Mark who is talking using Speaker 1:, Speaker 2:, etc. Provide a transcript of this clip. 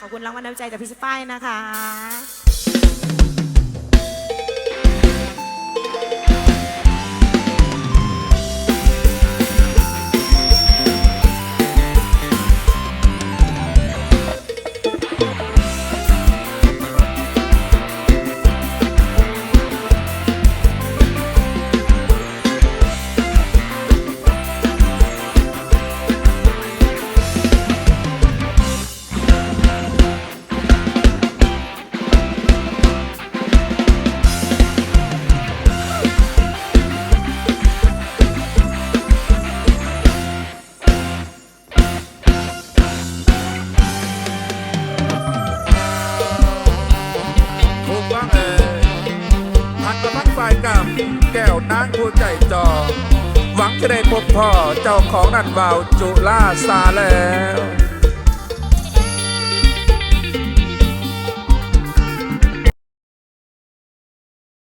Speaker 1: ขอบคุณรางวัลน้ำใจจากพี่สป้ายนะคะ
Speaker 2: พักฝ่ายกำแก้วนางผู้ใจจอ หวังจะได้พบพ่อเจ้าของนันวาวจุล่าซาแล้ว